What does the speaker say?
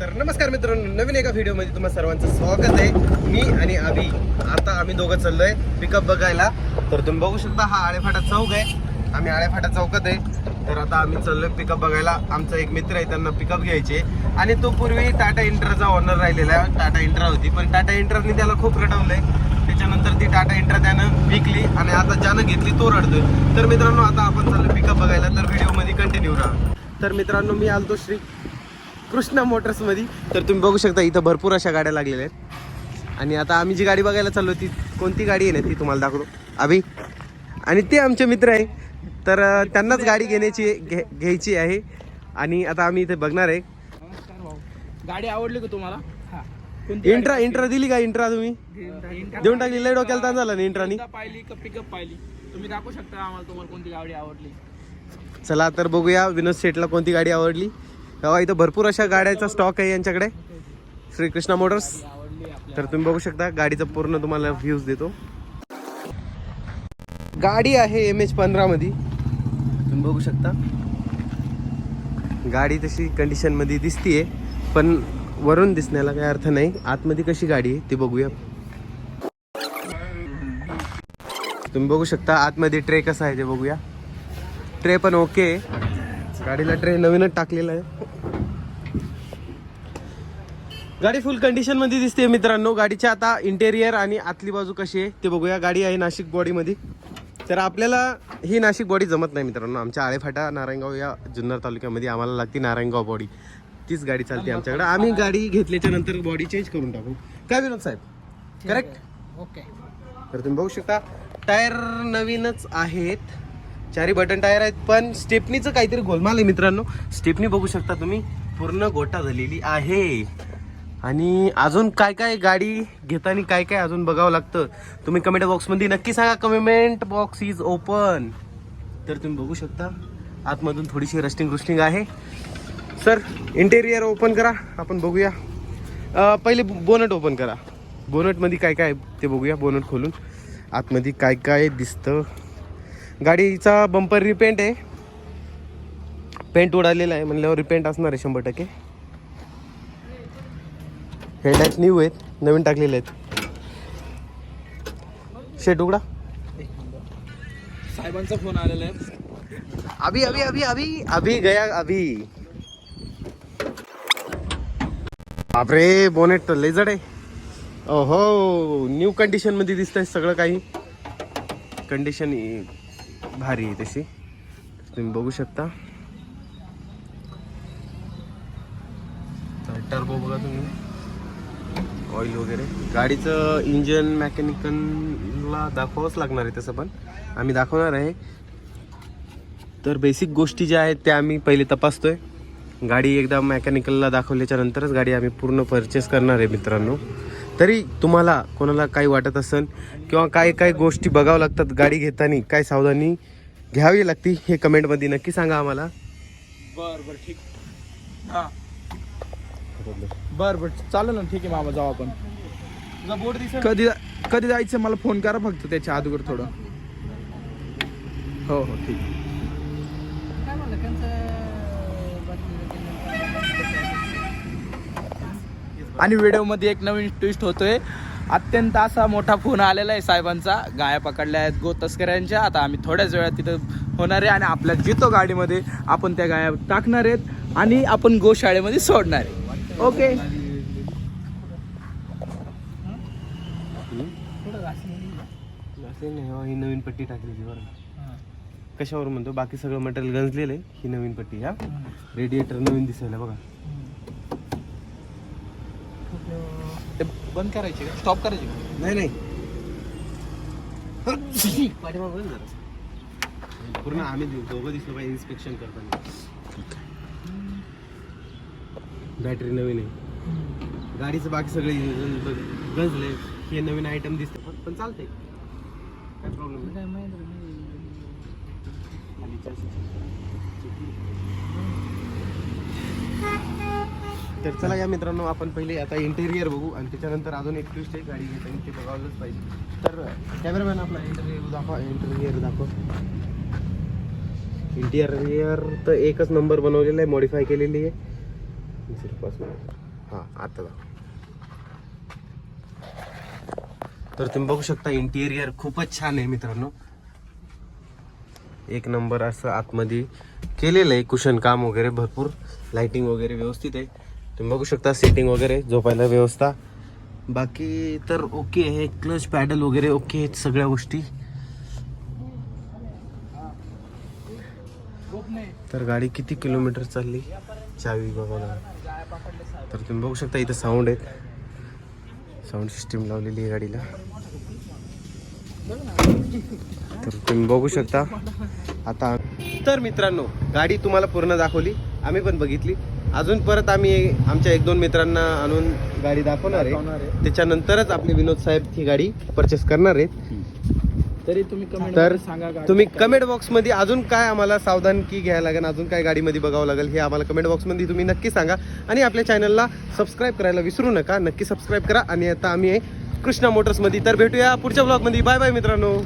तर नमस्कार मित्रांनो नवीन एका व्हिडिओमध्ये तुम्हाला सर्वांचं स्वागत आहे. मी आणि अभि आता आम्ही दोघं चाललोय पिकअप बघायला. तर तुम्ही बघू शकता हा आळेफाटा चौक आहे. आम्ही आळेफाटा चौकात आहे. तर आता आम्ही चाललोय पिकअप बघायला. आमचा एक मित्र आहे त्यांना पिकअप घ्यायचे आणि तो पूर्वी टाटा इंट्राचा ऑनर राहिलेला आहे. टाटा इंट्रा होती. पण टाटा इंट्राने त्याला खूप रडवलंय. त्याच्यानंतर ती टाटा इंट्रा त्यानं विकली आणि आता ज्यानं घेतली तो रडतोय. तर मित्रांनो आता आपण चाललो पिकअप बघायला. तर व्हिडिओमध्ये कंटिन्यू राहा. तर मित्रांनो मी आलतो श्री कृष्णा मोटर्समध्ये तर तुम्ही बघू शकता इथं भरपूर अशा गाड्या लागलेल्या आहेत. आणि आता आम्ही जी गाडी बघायला चाललो ती कोणती गाडी आहे ना ती तुम्हाला दाखवतो. अभि. आणि ते आमचे मित्र आहे. तर त्यांनाच गाडी घेण्याची घे- घ्यायची आहे. आणि आता आम्ही इथे बघणार आहे. गाडी आवडली का तुम्हाला? इंट्रा इंट्रा दिली का इंट्रा तुम्ही? देऊन टाकली लय डोक्याला ताण झाला ना इंट्रानी. पाहिली का पिकअप पाहिली तुम्ही दाखवू शकता आम्हाला तुम्हाला कोणती गाडी आवडली. चला तर बघूया विनोद शेटला कोणती गाडी आवडली. तेव्हा इथं भरपूर अशा गाड्याचा स्टॉक आहे यांच्याकडे. श्रीकृष्णा मोटर्स तर तुम्ही बघू शकता गाडीचा पूर्ण तुम्हाला व्ह्यूज देतो. गाडी आहे एम एच पंधरा मध्ये तुम्ही बघू शकता. गाडी तशी कंडिशनमध्ये दिसतीये पण वरून दिसण्याला काही अर्थ नाही. आतमध्ये कशी गाडी आहे ती बघूया. तुम्ही बघू शकता आतमध्ये ट्रे कसा आहे ते बघूया. ट्रे पण ओके गाडीला ट्रे नवीनच टाकलेला आहे. गाडी फुल कंडिशनमध्ये दिसते मित्रांनो. गाडीच्या आता इंटेरियर आणि आतली बाजू कशी आहे ते बघूया. गाडी आहे नाशिक बॉडीमध्ये. तर आपल्याला ही नाशिक बॉडी जमत नाही मित्रांनो. आमच्या आळेफाटा नारायणगाव या जुन्नर तालुक्यामध्ये आम्हाला लागते नारायणगाव बॉडी. तीच गाडी चालते आमच्याकडे. आम्ही गाडी घेतल्याच्या नंतर बॉडी चेंज करून टाकू. काय विनोद साहेब? करेक्ट ओके तर तुम्ही बघू शकता टायर नवीनच आहेत. चारी बटन टायर आहेत पण स्टेपनीचं काहीतरी गोलमाल आहे मित्रांनो. स्टेपनी बघू शकता तुम्ही पूर्ण गोटा झालेली आहे. आणि अजून काय काय गाडी घेताना काय काय अजून बघावं लागतं? तुम्ही कमेंट बॉक्समध्ये नक्की सांगा. कमेंट बॉक्स इज ओपन तर तुम्ही बघू शकता. आतमधून थोडीशी रस्टिंग रुस्टिंग आहे. सर इंटेरियर ओपन करा. आपण बघूया. पहिले बोनट ओपन करा. बोनटमध्ये काय काय ते बघूया बोनट खोलून. आतमध्ये काय काय दिसतं. गाडीचा बंपर रिपेंट आहे. पेंट उडालेला आहे. म्हणल्यावर रिपेंट असणार आहे शंभर टक्के. हेडलाईट न्यू आहेत नवीन टाकलेले आहेत. शेट उघडा. साहेबांचा फोन आलेला आहे. अभी अभी अभी अभी अभी गया अभी. बापरे बोनेट तर लय जड आहे. ओहो न्यू कंडिशनमध्ये दिसतंय सगळं काही. कंडिशन भारी आहे तशी. तुम्ही बघू शकता. टर्बो बघा तुम्ही. ऑइल वगैरे. गाडीचं इंजन मेकॅनिकलला दाखवावंच लागणार आहे तसं पण. आम्ही दाखवणार आहे. तर बेसिक गोष्टी ज्या आहेत त्या आम्ही पहिले तपासतोय. गाडी एकदा मेकॅनिकलला दाखवल्याच्या नंतरच गाडी आम्ही पूर्ण परचेस करणार आहे मित्रांनो. तरी तुम्हाला कोणाला काही वाटत असेल किंवा काय काय गोष्टी बघावं लागतात गाडी घेताना काय सावधानी घ्यावी लागती हे कमेंटमध्ये नक्की सांगा आम्हाला. बर बर ठीक. हा. बर बर. चालेल ना ठीक आहे मामा जाऊ आपण. तुझा बोर्ड दिसत कधी कधी जायचं मला फोन करा फक्त त्याच्या अगोदर थोडं. हो हो ठीक आहे. आणि व्हिडिओमध्ये एक नवीन ट्विस्ट होतोय. अत्यंत असा मोठा फोन आलेला आहे साहेबांचा. गाया पकडल्या आहेत गो तस्कऱ्यांच्या आता आम्ही थोड्याच वेळात तिथं होणार आहे आणि आपल्या जितो गाडीमध्ये आपण त्या गाया टाकणार आहेत आणि आपण गोशाळेमध्ये सोडणार आहे. ओके. हो, ही नवीन पट्टी टाकलेली बरं कशावर म्हणतो? बाकी सगळं मटेरियल गंजलेलं आहे ही नवीन पट्टी हा. रेडिएटर नवीन दिसायला बघा. ते बंद करायचे का? स्टॉप करायचे? नाही नाही. पूर्ण आम्ही दोघं दिसलो पाहिजे इन्स्पेक्शन करताना. बॅटरी नवीन आहे. गाडीचं बाकी सगळे गंजले हे नवीन आयटम दिसते पण पण चालतंय. काय प्रॉब्लेम तर चला या मित्रांनो आपण पहिले आता इंटेरियर बघू. आणि त्याच्यानंतर अजून एक ट्विस्ट आहे. गाडी घेताना ते बघावलंच पाहिजे. तर कॅमेरामॅन आपला इंटरव्ह्यू दाखवा. इंटेरियर दाखव. इंटेरियर तर एकच नंबर बनवलेला आहे. मॉडीफाय केलेली आहे. हां आता तर तुम्ही बघू शकता इंटिरियर खूपच छान आहे मित्रांनो. एक नंबर असं आतमध्ये केलेलं आहे कुशन काम वगैरे भरपूर लाइटिंग वगैरे व्यवस्थित आहे. तुम्ही बघू शकता सेटिंग वगैरे झोपायला व्यवस्था. बाकी तर ओके आहे क्लच पॅडल वगैरे ओके आहेत सगळ्या गोष्टी. तर गाडी किती किलोमीटर चालली? चावी बघा तर तुम्ही बघू शकता इथं साऊंड आहेत. साऊंड सिस्टीम लावलेली आहे गाडीला. तर तुम्ही बघू शकता. आता तर मित्रांनो गाडी तुम्हाला पूर्ण दाखवली. आम्ही पण बघितली. अजून परत आम्ही आमच्या एक दोन मित्रांना आणून गाडी दाखवणार आहे. त्याच्यानंतरच आपले विनोद साहेब ही गाडी परचेस करणार आहेत. तरी तुम्ही कमेंट तर सांगा गाडी तुम्ही काय- कमेंट बॉक्समध्ये अजून काय आम्हाला सावधानकी घ्यायला लागेल अजून काय गाडीमध्ये बघावं लागेल हे आम्हाला कमेंट बॉक्समध्ये तुम्ही नक्की सांगा. आणि आपल्या चॅनलला सबस्क्राईब करायला विसरू नका नक्की सबस्क्राईब करा. आणि आता आम्ही आहे कृष्णा मोटर्समध्ये. तर भेटूया पुढच्या ब्लॉगमध्ये. बाय बाय मित्रांनो.